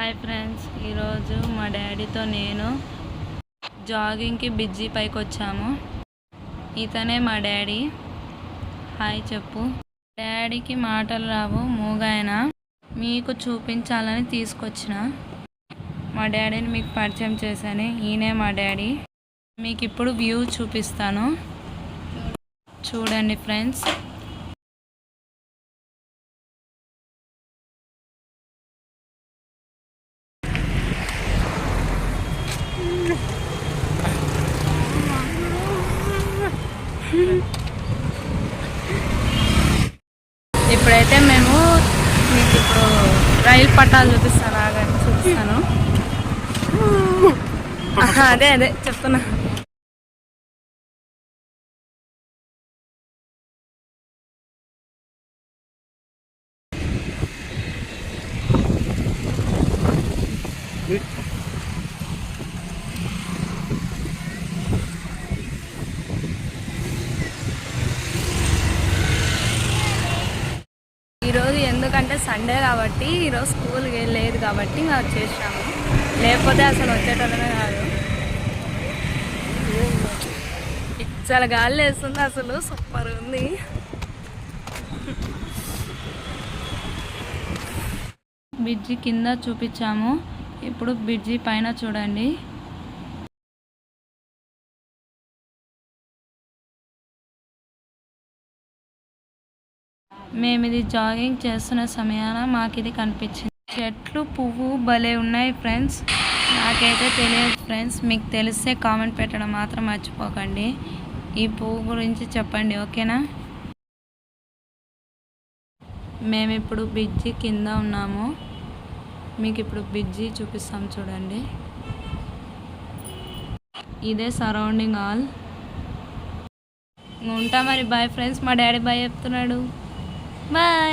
Hi friends ఈరోజు మా డాడీతో నేను జాగింగ్కి బిజ్జీ పైకి వచ్చాము ఇతనే మా డాడీ. హాయ్ చెప్పు. డాడీకి మాటలు రావు మూగాయన మీకు చూపించాలని తీసుకొచ్చిన. మా డాడీని మీకు పరిచయం చేశాను ఈయనే మా డాడీ. మీకు ఇప్పుడు వ్యూ చూపిస్తాను. చూడండి ఫ్రెండ్స్. ఇప్పుడైతే మేము మీకు ఇప్పుడు రైలు పట్టాలు చూపిస్తాను. చూపిస్తాను అదే అదే చెప్తున్నా ఈరోజు ఎందుకంటే సండే కాబట్టి ఈరోజు స్కూల్కి లేదు కాబట్టి మేము చేసాము లేకపోతే అసలు వచ్చేటోళ్ళమే కాదు. చాలా గాలి వేస్తుంది అసలు సూపర్ ఉంది. బ్రిడ్జి కింద చూపించాము. ఇప్పుడు బ్రిడ్జి పైన చూడండి. మేము ఇది జాగింగ్ చేస్తున్న సమయాన మాకు ఇది కనిపించింది. చెట్లు పువ్వు భలే ఉన్నాయి ఫ్రెండ్స్. నాకైతే తెలియదు ఫ్రెండ్స్ మీకు తెలిస్తే కామెంట్ పెట్టడం మాత్రం మర్చిపోకండి. ఈ పువ్వు గురించి చెప్పండి ఓకేనా? మేము ఇప్పుడు బ్రిడ్జి కింద ఉన్నాము. మీకు ఇప్పుడు బిజ్జి చూపిస్తాం చూడండి. ఇదే సరౌండింగ్ ఆల్ ఉంటా మరి బాయ్ ఫ్రెండ్స్. మా డాడీ బాయ్ చెప్తున్నాడు. బాయ్